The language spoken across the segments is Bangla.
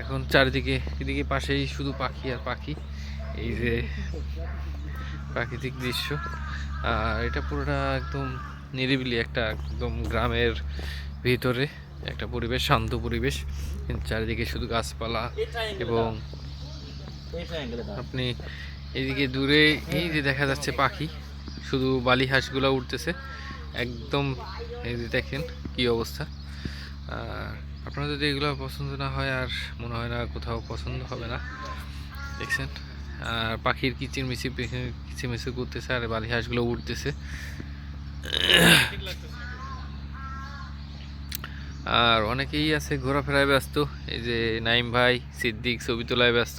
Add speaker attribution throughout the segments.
Speaker 1: এখন চারিদিকে, এদিকে পাশেই শুধু পাখি আর পাখি। এই যে প্রাকৃতিক দৃশ্য। আর এটা পুরোটা একদম নিরিবিলি একটা একদম গ্রামের ভিতরে একটা পরিবেশ, শান্ত পরিবেশ। চারিদিকে শুধু গাছপালা এবং আপনি এদিকে দূরে এই যে দেখা যাচ্ছে পাখি, শুধু বালি হাঁসগুলো উঠতেছে একদম এই যে দেখেন কি অবস্থা। আর আপনার যদি এগুলো পছন্দ না হয় আর মনে হয় না কোথাও পছন্দ হবে না দেখছেন? আর পাখির কিচির মিচির কিচির মিচির করতেছে আর বালি হাঁসগুলো উঠতেছে আর অনেকেই আছে ঘোরাফেরায় ব্যস্ত এই যে নাইম ভাই সিদ্দিক ছবি তোলায় ব্যস্ত।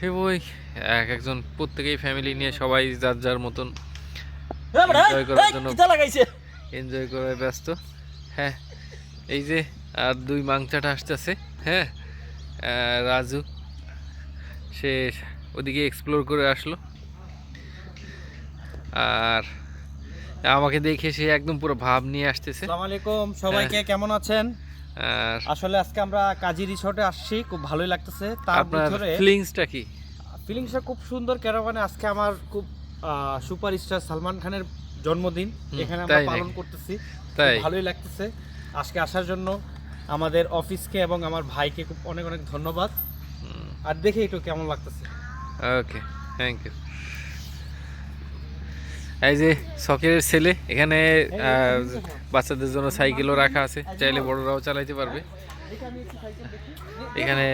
Speaker 1: সে বই এক একজন প্রত্যেকেই ফ্যামিলি নিয়ে সবাই যার যার মতন এনজয় করার জন্য- এনজয় করায় ব্যস্ত। হ্যাঁ এই যে আর দুই মাংচাটা আসতেছে হ্যাঁ? রাজু সে ওদিকে এক্সপ্লোর করে আসলো। আর আমাকে দেখে সে একদম পুরো ভাব নিয়ে আসতেছে।
Speaker 2: আসসালামু আলাইকুম সবাইকে কেমন আছেন? আসলে আজকে আমরা কাজী রিসোর্টে আসছি খুব ভালোই লাগতেছে। তার ভিতরে
Speaker 1: ফিলিংসটা কি?
Speaker 2: ফিলিংসটা খুব সুন্দর কেন মানে আজকে আমার খুব সুপারস্টার সালমান খানের জন্মদিন। এখানে আমরা পালন করতেছি।
Speaker 1: তাই।
Speaker 2: ভালোই লাগতেছে। আজকে আসার জন্য আমাদের অফিসকে এবং আমার ভাইকে খুব অনেক অনেক ধন্যবাদ। আর দেখে একটু কেমন লাগতেছে।
Speaker 1: ওকে থ্যাংক ইউ এই যে শখের ছেলে এখানে বাচ্চাদের জন্য সাইকেলও রাখা আছে। চাইলে বড়রাও চালাইতে পারবে। এখানে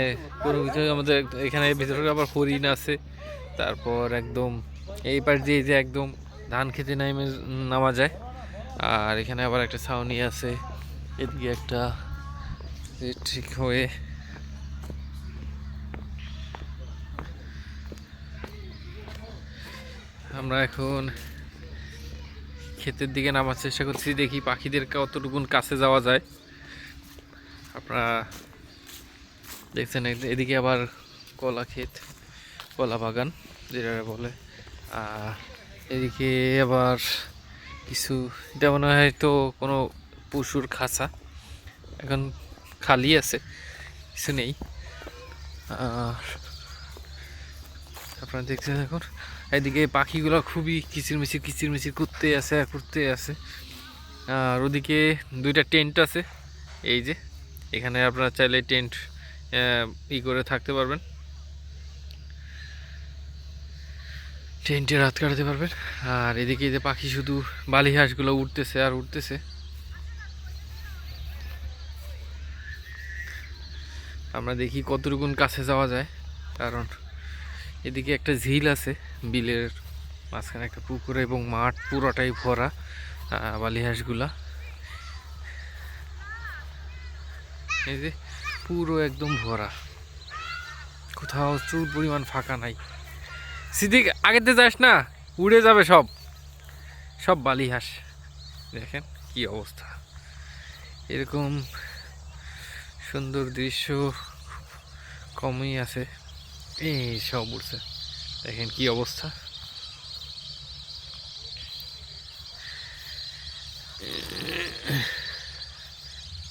Speaker 1: কোনো কিছু আমাদের এখানে ভিতরে আবার হরিণ আছে। তারপর একদম এই পাশ দিয়ে যে একদম ধান খেতে নামে নামা যায়। আর এখানে আবার একটা ছাউনি আছে। এদিকে একটা ঠিক হয়ে আমরা এখন ক্ষেতের দিকে নামার চেষ্টা করছি, দেখি পাখিদের কতটুকুন কাছে যাওয়া যায়। আপনারা দেখছেন এদিকে আবার কলা ক্ষেত, কলা বাগান, যেটা বলে। এদিকে আবার কিছু, এটা মনে হয় তো কোনো পশুর খাঁচা। এখন খালি আছে, কিছু নেই। আর আপনারা দেখছেন এখন, এদিকে পাখিগুলো খুবই কিচিরমিচির কিচিরমিচির করতে আছে করতে আছে। আর ওদিকে দুইটা টেন্ট আছে, এই যে, এখানে আপনারা চাইলে টেন্ট ই করে থাকতে পারবেন। টেন্টে রাত কাটাতে পারবেন। আর এদিকে যে পাখি শুধু বালি হাঁসগুলো উঠতেছে আর উঠতেছে আমরা দেখি কতটুকুন কাছে যাওয়া যায়। কারণ এদিকে একটা ঝিল আছে বিলের মাঝখানে একটা পুকুর এবং মাঠ পুরোটাই ভরা আহ, বালি হাঁসগুলা এই যে পুরো একদম ভরা। কোথাও চুর পরিমাণ ফাঁকা নাই। সিদ্দিক আগেতে যাস না উড়ে যাবে সব। সব বালি হাঁস দেখেন কি অবস্থা। এরকম সুন্দর দৃশ্য কমই আছে। এই সব উঠছে দেখেন কি অবস্থা।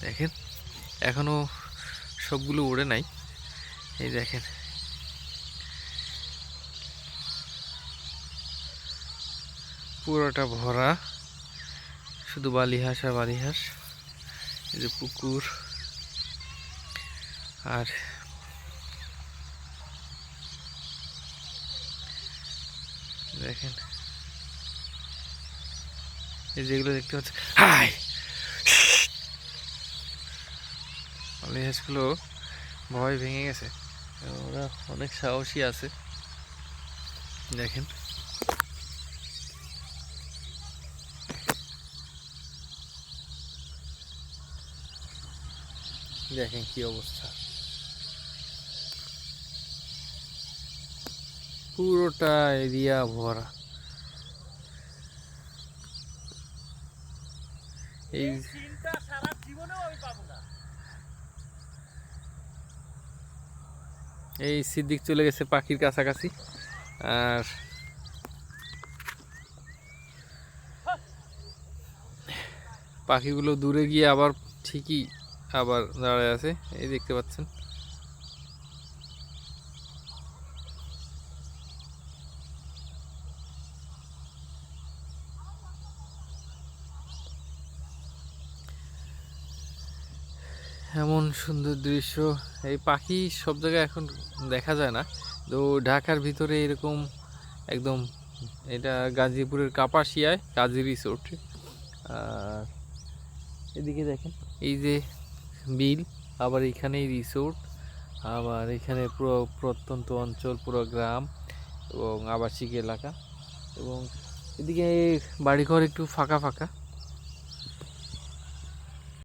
Speaker 1: দেখেন, এখনও সবগুলো উড়ে নাই। এই দেখেন। পুরোটা ভরা। শুধু বালি হাঁস আর বালি হাঁস এই যে পুকুর। আর দেখেন, এই যেগুলো দেখতে পাচ্ছেন, হাই! বালি হাঁসগুলো ভয় ভেঙে গেছে। ওরা অনেক সাহসী আছে। দেখেন। দেখেন কি অবস্থা। পুরোটা এরিয়া ভরা। এই এই সিদ্দিক চলে গেছে পাখির কাছাকাছি। আর পাখিগুলো দূরে গিয়ে আবার ঠিকই আবার দাঁড়ায় আছে। এই দেখতে পাচ্ছেন। এমন সুন্দর দৃশ্য। এই পাখি সব জায়গায় এখন দেখা যায় না। তো ঢাকার ভিতরে এরকম একদম এটা গাজীপুরের কাপাসিয়ায় গাজী রিসোর্ট। আর এদিকে দেখেন, এই যে বিল, আবার এখানেই রিসোর্ট, আবার এখানে পুরো প্রত্যন্ত অঞ্চল, পুরো গ্রাম এবং আবাসিক এলাকা। এবং এদিকে বাড়িঘর একটু ফাঁকা ফাঁকা।